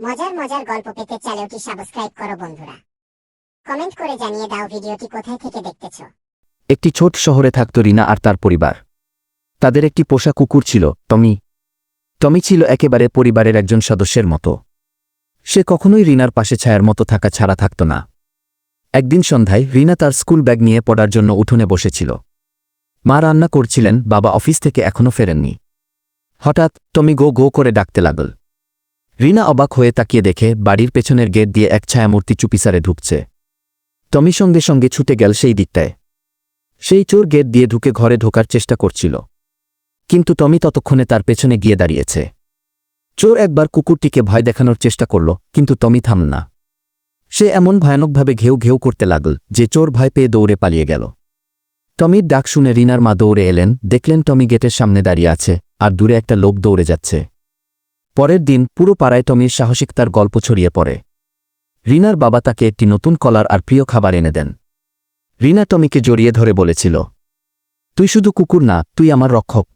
মজার মজার গল্প পেতে চ্যানেলটি সাবস্ক্রাইব করো বন্ধুরা। কমেন্ট করে জানিয়ে দাও ভিডিওটি কোথায় থেকে দেখতেছো। একটি ছোট শহরে থাকত রিনা আর তার পরিবার। তাদের একটি পোষা কুকুর ছিল, টমি। টমি ছিল একেবারে পরিবারের একজন সদস্যের মতো। সে কখনোই রিনার পাশে ছায়ার মতো থাকা ছাড়া থাকত না। একদিন সন্ধ্যায় রিনা তার স্কুল ব্যাগ নিয়ে পড়ার জন্য উঠোনে বসেছিল। মা রান্না করছিলেন, বাবা অফিস থেকে এখনও ফেরেননি। হঠাৎ টমি গো গো করে ডাকতে লাগল। রিনা অবাক হয়ে তাকিয়ে দেখে বাড়ির পেছনের গেট দিয়ে এক ছায়ামূর্তি চুপিসারে ঢুকছে। টমি সঙ্গে সঙ্গে ছুটে গেল সেই দিকটায়। সেই চোর গেট দিয়ে ঢুকে ঘরে ঢোকার চেষ্টা করছিল। কিন্তু টমি ততক্ষণে তার পেছনে গিয়ে দাঁড়িয়েছে। চোর একবার কুকুরটিকে ভয় দেখানোর চেষ্টা করল, কিন্তু টমি থাম না। সে এমন ভয়ানকভাবে ঘেউ ঘেউ করতে লাগল যে চোর ভয় পেয়ে দৌড়ে পালিয়ে গেল। টমির ডাক শুনে রিনার মা দৌড়ে এলেন, দেখলেন টমি গেটের সামনে দাঁড়িয়ে আছে, আর দূরে একটা লোক দৌড়ে যাচ্ছে। পরের দিন পুরো পাড়ায় টমির সাহসিকতার গল্প ছড়িয়ে পড়ে। রিনার বাবা তাকে একটি নতুন কলার আর প্রিয় খাবার এনে দেন। রিনা টমিকে জড়িয়ে ধরে বলেছিল, তুই শুধু কুকুর না, তুই আমার রক্ষক।